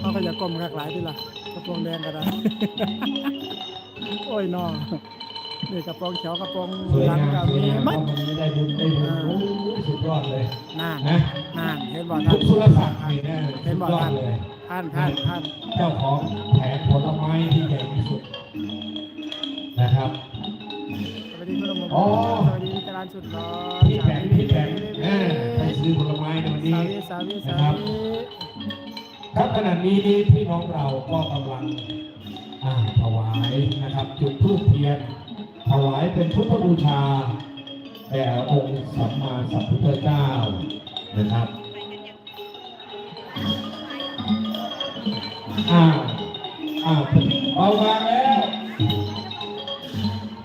เขาก็อย่ากลมคักหลายทีละกระโปรงแดงก็ได้ โอ้ยน้องนี่กระโปรงเขียวกระโปรงหลังก็สวยมีมัดวันได้บุญได้บุญสุดยอดเลยน่านน่านเห็นบ่ทุน่านกธุรศักดิ์นี่นะสุดยอดเลยท่านท่านท่านเจ้าของแผงผลไม้ที่ใหญ่ที่สุดนะครับสวัสดีคุณลุงอ๋อสวัสดีจรานสุดร้อนพี่แผง ซื้อผลไม้ในวันสานี้วีสาวีนะสาครับวีครับขณะนี้พี่น้องเราก็กำลังอ่าถวายนะครับจุดธูปเทียน ถวายเป็นพุทธบูชาแด่องค์สัมมาสัมพุทธเจ้านะครับอ้าวอ้าวเบาบางแล้ว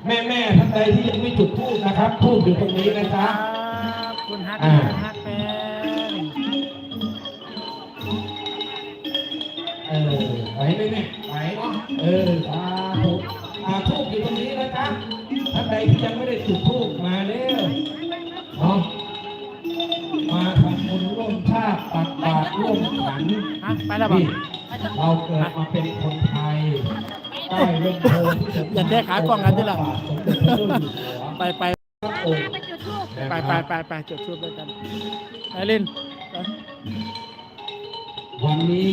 แม่แม่ๆท่านใดที่ยังไม่จุดธูปนะครับธูปอยู่ตรงนี้นะคครัรับบคุณฮักอ่าคุณฮัก เป็นเออไหวไหมแม่ไหวเนาะเออสาธุอาทูบอยู่ตรงนี้นะจ๊ะท่านใดที่ยังไม่ได้จุดทูบมาเร็วเนาะมาทำบุญร่วมชาติตักบาตรร่วมขันฮะไปแล้วบ่ นี่เราเกิดมาเป็นคนไทยได้เริ่มโพธิสมอย่าแก้ขากล้องกันทีหลังสมเด็จพระเจ้าอยู่หัวไปไปพระองค์ ไปไปไปไปจุดทูบด้วยกันไอรินไป วันนี้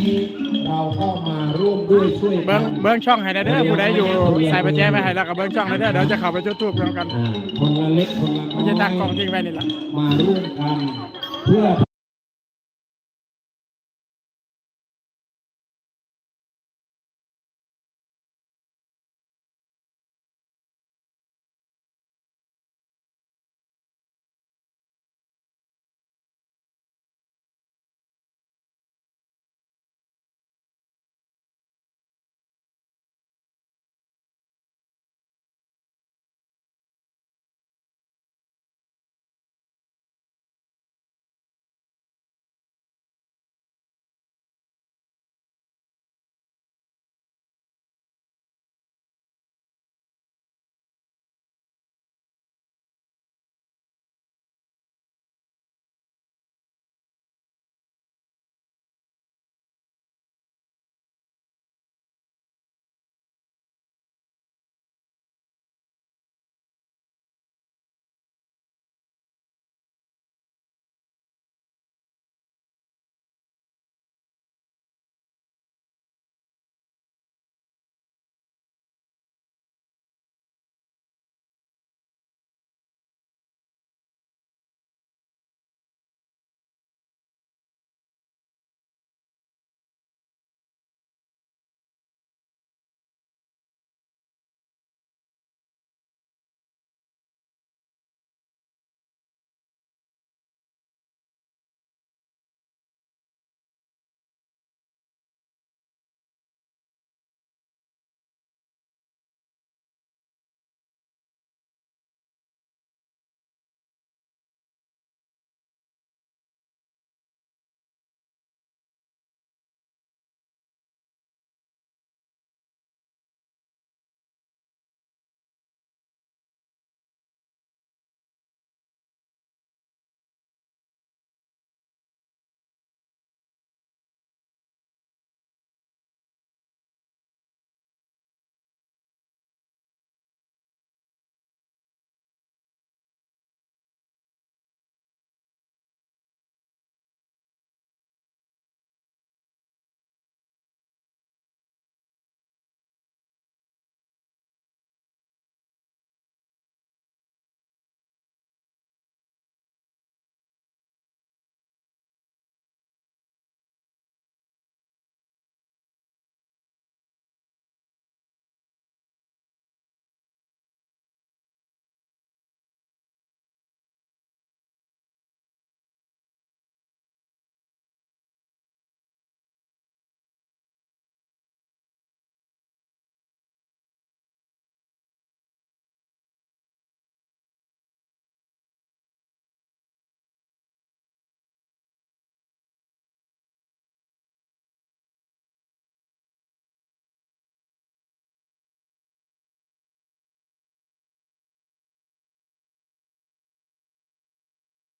เราก็มาร่วมด้วยช่วยกัเบิ้งนเบิ้งช่องให้ได้เด้อผู้ใดอยู่ใส่ประแจไม่ให้แล้วก็เบิ้งช่องให้เด้อเดี๋ยวจะเข้าไปจุดทูบกันกันอ่าคนละเล็กคนละน้มันอยจะตั้งกล้องทิ้งไว้นี่ล่ะมาร่วมกันเพื่อ